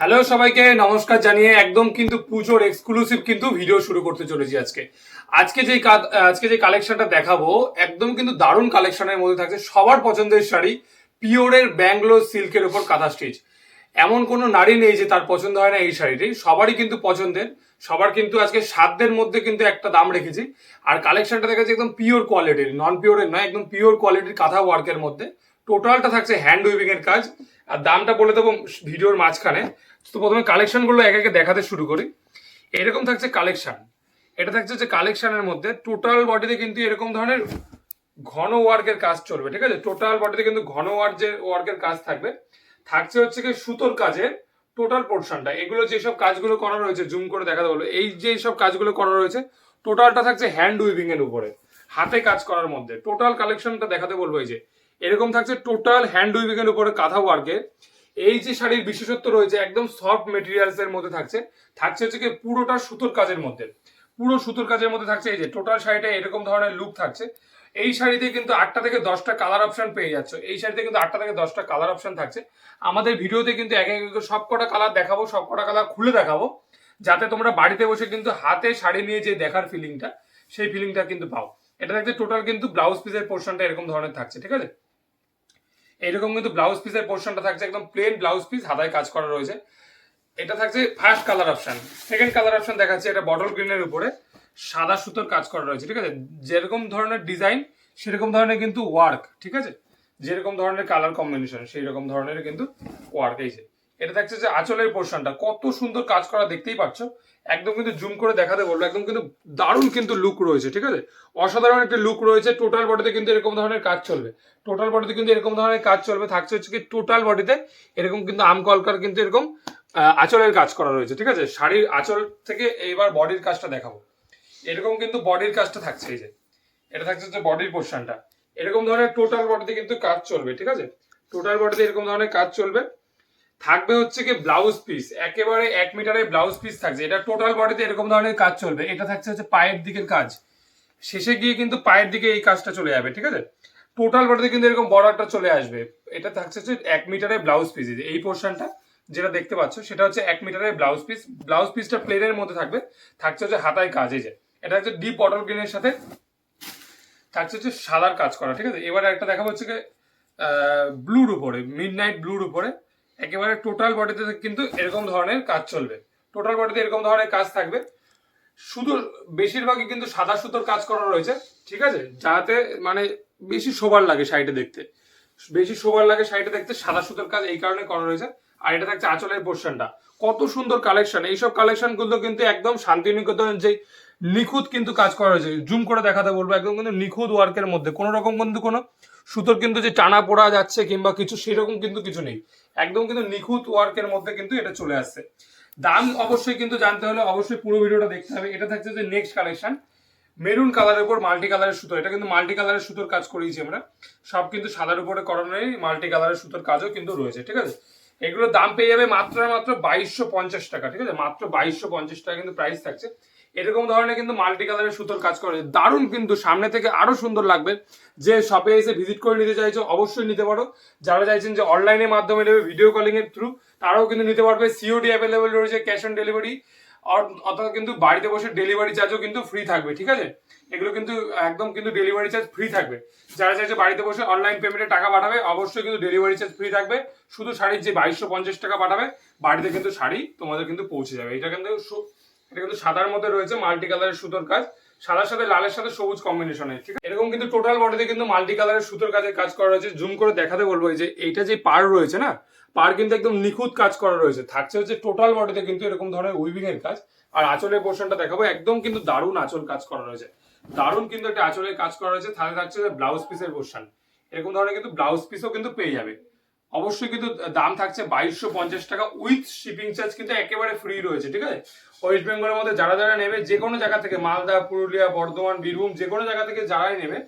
Hello সবাইকে নমস্কার জানিয়ে একদম কিন্তু পুজোর এক্সক্লুসিভ কিন্তু ভিডিও শুরু করতে চলেছি আজকে। আজকে যে আজকে যে কালেকশনটা দেখাবো, একদম কিন্তু দারুণ কালেকশনের মধ্যে থাকছে সবার পছন্দের শাড়ি পিওরের ব্যাঙ্গলোর সিল্কের উপর কাঁথা স্টিচ এমন কোনো নারী নেই যে তার পছন্দ হয় না এই শাড়িটি, সবারই কিন্তু পছন্দের। সবার কিন্তু আজকে সাধ্যের মধ্যে কিন্তু একটা দাম রেখেছি। আর কালেকশনটা দেখাচ্ছে একদম পিওর কোয়ালিটির নন পিওরের নয়, একদম পিওর কোয়ালিটির কাঁথা ওয়ার্কের মধ্যে। টোটালটা থাকছে হ্যান্ড উইভিং এর কাজ। আর দামটা বলে দেবো ভিডিওর মাঝখানে। তো প্রথমে কালেকশনগুলো একে একে দেখাতে শুরু করি। এরকম থাকছে কালেকশন এটা থাকছে যে কালেকশনের মধ্যে টোটাল বডিতে কিন্তু এরকম ধরনের ঘন ওয়ার্কের কাজ চলবে, ঠিক আছে? টোটাল বডিতে কিন্তু ঘন ওয়ার্ক যে ওয়ার্কের কাজ থাকবে, থাকছে হচ্ছে কি সুতোর কাজের টোটাল পোর্শনটা এগুলো যেসব কাজগুলো করা রয়েছে জুম করে দেখাতে বলব, এই যে সব কাজগুলো করা রয়েছে টোটালটা থাকছে হ্যান্ড উইভিং এর উপরে। হাতে কাজ করার মধ্যে। টোটাল কালেকশনটা দেখাতে বলব এই যে। এরকম থাকছে টোটাল হ্যান্ড উইভিং এর উপরে কাঁথা ওয়ার্কে এই যে শাড়ির বিশেষত্ব রয়েছে, একদম সফট মেটেরিয়ালস এর মধ্যে থাকছে। থাকছে হচ্ছে কি পুরোটা সুতোর কাজের মধ্যে। পুরো সুতোর কাজের মধ্যে থাকছে এই যে টোটাল শাড়িটা এরকম ধরনের লুক থাকছে। এই শাড়িতে কিন্তু আটটা থেকে দশটা কালার অপশন পেয়ে যাচ্ছে। এই শাড়িতে কিন্তু আটটা থেকে দশটা কালার অপশন থাকছে। আমাদের ভিডিওতে কিন্তু এক এক সব কটা কালার দেখাবো সব কটা কালার খুলে দেখাবো। যাতে তোমরা বাড়িতে বসে কিন্তু হাতে শাড়ি নিয়ে যে দেখার ফিলিংটা সেই ফিলিংটা কিন্তু পাও। এটা থাকছে টোটাল কিন্তু ব্লাউজ পিসের পোর্শনটা এরকম ধরনের থাকছে, ঠিক আছে? এরকম কিন্তু ব্লাউজ পিসের পোর্শনটা থাকছে, একদম প্লেন ব্লাউজ পিস হাতায় কাজ করা রয়েছে। এটা থাকছে first colour option second colour option দেখাচ্ছে, এটা বটল গ্রিনের উপরে। সাদা সুতোর কাজ করা রয়েছে, ঠিক আছে? যেরকম ধরনের ডিজাইন সেরকম ধরনের কিন্তু ওয়ার্ক ঠিক আছে? যেরকম ধরনের কালার কম্বিনেশন সেই রকম ধরনের কিন্তু ওয়ার্ক এই যে। এটা থাকছে যে আঁচলের পোর্শনটা কত সুন্দর কাজ করা দেখতেই পাচ্ছ। একদম কিন্তু জুম করে দেখাতে বলব, একদম কিন্তু দারুণ কিন্তু লুক রয়েছে, ঠিক আছে? অসাধারণ একটা লুক রয়েছে টোটাল বডিতে কিন্তু এরকম ধরনের কাজ চলবে। টোটাল বডিতে কিন্তু এরকম ধরনের কাজ চলবে, থাকছে হচ্ছে কি টোটাল বডিতে এরকম কিন্তু আম কলকার কিন্তু এরকম আঁচলের কাজ করা রয়েছে, ঠিক আছে? শাড়ির আঁচল থেকে এইবার বডির কাজটা দেখাবো। এরকম কিন্তু বডির কাজটা থাকছে, এই যে। এটা থাকছে হচ্ছে বডির পোর্শনটা এরকম ধরনের টোটাল বডিতে কিন্তু কাজ চলবে, ঠিক আছে? টোটাল বডিতে এরকম ধরনের কাজ চলবে। থাকবে হচ্ছে কি ব্লাউজ পিস একেবারে এক মিটারের ব্লাউজ পিস থাকছে। এটা টোটাল বডিতে এরকম ধরনের কাজ চলবে। এটা থাকছে হচ্ছে পায়ের দিকের কাজ। শেষে গিয়ে কিন্তু পায়ের দিকে এই কাজটা চলে যাবে, ঠিক আছে? টোটাল বডিতে কিন্তু এরকম বর্ডারটা চলে আসবে। এটা থাকছে হচ্ছে এক মিটারের ব্লাউজ পিস এই পোর্শনটা যেটা দেখতে পাচ্ছ, সেটা হচ্ছে এক মিটারের ব্লাউজ পিস ব্লাউজ পিসটা প্লেনের মধ্যে থাকবে। থাকছে হচ্ছে হাতায় কাজ, এই যে। এটা হচ্ছে ডিপ বটল গ্রিনের সাথে থাকছে হচ্ছে সাদার কাজ করা, ঠিক আছে? এবারে একটা দেখা হচ্ছে ব্লুর উপরে মিড নাইট ব্লুর উপরে। একেবারে টোটাল বডিতে কিন্তু এরকম ধরনের কাজ চলবে। টোটাল বডিতে এরকম ধরনের কাজ থাকবে। শুধু বেশিরভাগই কিন্তু সাদা সুতোর কাজ করা রয়েছে, ঠিক আছে? যাতে মানে বেশি শোবার লাগে শাড়িটা দেখতে। বেশি শোবার লাগে শাড়িটা দেখতে, সাদা সুতোর কাজ এই কারণে করা রয়েছে। আর এটা থাকছে আঁচলের পোর্শনটা কত সুন্দর কালেকশন এইসব কালেকশনগুলো কিন্তু একদম শান্তিনিকেতন যে নিখুঁত কিন্তু কাজ করা হয়েছে জুম করে দেখাতে বলব, একদম কিন্তু নিখুঁত ওয়ার্কের মধ্যে। কোনো রকম কিন্তু কোনো সুতোর কিন্তু যে টানা পোড়া যাচ্ছে কিংবা কিছু, সেরকম কিন্তু কিছু নেই। একদম কিন্তু নিখুঁত ওয়ার্কের মধ্যে কিন্তু এটা চলে আসছে। দাম অবশ্যই কিন্তু জানতে হলে অবশ্যই পুরো ভিডিওটা দেখতে হবে। এটা থাকছে যে নেক্সট কালেকশন মেরুন কালারের উপর মাল্টি কালারের সুতো। এটা কিন্তু মাল্টি কালারের সুতোর কাজ করিয়েছি আমরা। সব কিন্তু সাদার উপরে করানোই মাল্টি কালারের সুতোর কাজও কিন্তু রয়েছে, ঠিক আছে? এগুলোর দাম পেয়ে যাবে মাত্র মাত্র বাইশশো টাকা, ঠিক আছে? মাত্র বাইশশো টাকা কিন্তু প্রাইস থাকছে। এরকম ধরনের কিন্তু মাল্টি কালারের সুতোর কাজ করে। দারুণ কিন্তু সামনে থেকে আরও সুন্দর লাগবে। যে শপে এসে ভিজিট করে নিতে চাইছো, অবশ্যই নিতে পারো। যারা চাইছেন যে অনলাইনের মাধ্যমে নেবে ভিডিও কলিং এর থ্রু তারাও কিন্তু নিতে পারবে। সিওডি অ্যাভেলেবেল রয়েছে ক্যাশ অন ডেলিভারি অথবা কিন্তু বাড়িতে বসে ডেলিভারি চার্জও কিন্তু ফ্রি থাকবে, ঠিক আছে? এগুলো কিন্তু, একদম কিন্তু ডেলিভারি চার্জ ফ্রি থাকবে। যারা চাইছে বাড়িতে বসে অনলাইন পেমেন্টে টাকা পাঠাবে, অবশ্যই কিন্তু ডেলিভারি চার্জ ফ্রি থাকবে। শুধু শাড়ির যে বাইশশো পঞ্চাশ টাকা পাঠাবে, বাড়িতে কিন্তু শাড়ি তোমাদের কিন্তু পৌঁছে যাবে। এটা কিন্তু এটা কিন্তু সাদার মধ্যে রয়েছে, মাল্টি কালারের সুতোর কাজ। সাদার সাথে লালের সাথে সবুজ কম্বিনেশনে ঠিক আছে? এরকম কিন্তু টোটাল বডিতে কিন্তু মাল্টি কালারের সুতোর কাজের কাজ করা রয়েছে। জুম করে দেখাতে বলব, এই যে এইটা যে পার রয়েছে না পার কিন্তু একদম নিখুঁত কাজ করা রয়েছে। থাকছে হচ্ছে টোটাল বডিতে কিন্তু এরকম ধরনের উইভিং এর কাজ। আর আঁচলের পোর্শনটা দেখাবো, একদম কিন্তু দারুণ আঁচল কাজ করা রয়েছে। দারুণ কিন্তু একটা আঁচলের কাজ করা রয়েছে। তাহলে থাকছে ব্লাউজ পিসের পোর্শন এরকম ধরনের কিন্তু ব্লাউজ পিসও কিন্তু পেয়ে যাবে। অবশ্যই কিন্তু দাম থাকছে বাইশশো টাকা। উইথ শিপিং চার্জ কিন্তু একেবারে ফ্রি রয়েছে, ঠিক আছে? ওয়েস্ট বেঙ্গলের মধ্যে যারা যারা নেবে, যে কোনো জায়গা থেকে মালদা, পুরুলিয়া, বর্ধমান, বীরভূম, যে কোনো জায়গা থেকে যারাই নেবে,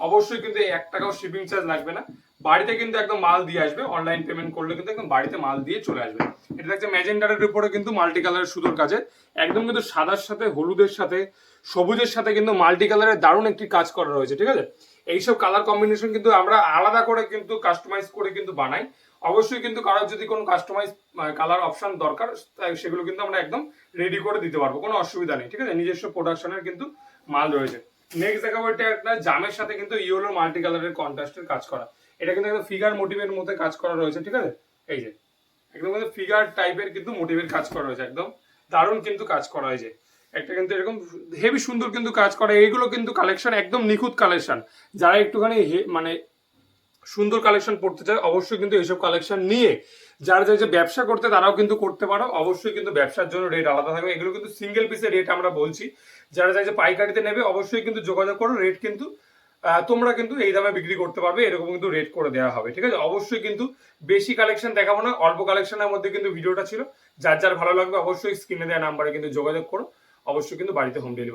অবশ্যই কিন্তু এক টাকাও শিপিং চার্জ লাগবে না। বাড়িতে কিন্তু একদম মাল দিয়ে আসবে অনলাইন পেমেন্ট করলে কিন্তু একদম বাড়িতে মাল দিয়ে চলে আসবে। এটা থাকছে ম্যাজেন্ডারের উপরে কিন্তু মাল্টি কালারের সুতোর কাজে একদম কিন্তু সাদার সাথে, হলুদের সাথে, সবুজের সাথে কিন্তু মাল্টি কালারের দারুণ একটি কাজ করা রয়েছে, ঠিক আছে? এইসব কালার কম্বিনেশন কিন্তু আমরা আলাদা করে কিন্তু কাস্টমাইজ করে কিন্তু বানাই। অবশ্যই কিন্তু কারোর যদি কোনো কাস্টমাইজ কালার অপশন দরকার সেগুলো কিন্তু আমরা একদম রেডি করে দিতে পারব, কোনো অসুবিধা নেই, ঠিক আছে? নিজস্ব প্রোডাকশনের কিন্তু মাল রয়েছে। নেক্সট দেখাবো এটা একটা জামের সাথে কিন্তু ইয়েলো মাল্টি কালারের কন্ট্রাস্টের কাজ করা। এটা কিন্তু একদম ফিগার মোটিভের মধ্যে কাজ করা রয়েছে, ঠিক আছে? এই যে, একদম ফিগার টাইপের কিন্তু মোটিভের কাজ করা রয়েছে, একদম দারুণ কিন্তু কাজ করা হয়েছে একটা কিন্তু এরকম হেভি সুন্দর কিন্তু কাজ করা। এইগুলো কিন্তু কালেকশন একদম নিখুঁত কালেকশন যারা একটুখানি মানে সুন্দর কালেকশন পড়তে চায়, অবশ্যই কিন্তু এইসব কালেকশন নিয়ে। যারা যারা যে ব্যবসা করতে, তারাও কিন্তু করতে পারো। অবশ্যই কিন্তু ব্যবসার জন্য রেট আলাদা থাকবে। এগুলো কিন্তু সিঙ্গেল পিসের রেট আমরা বলছি। যারা যারা যে পাইকারিতে নেবে, অবশ্যই কিন্তু যোগাযোগ করো। রেট কিন্তু তোমরা কিন্তু এই দামে বিক্রি করতে পারবে। এরকম কিন্তু রেট করে দেওয়া হবে। ঠিক আছে? অবশ্যই কিন্তু বেশি কালেকশন দেখাবো না। অল্প কালেকশনের মধ্যে কিন্তু ভিডিওটা ছিল। যার যার ভালো লাগবে, অবশ্যই স্ক্রিনে দেওয়া নাম্বারে কিন্তু যোগাযোগ করো। অবশ্যই কিন্তু বাড়িতে হোম ডেলিভারি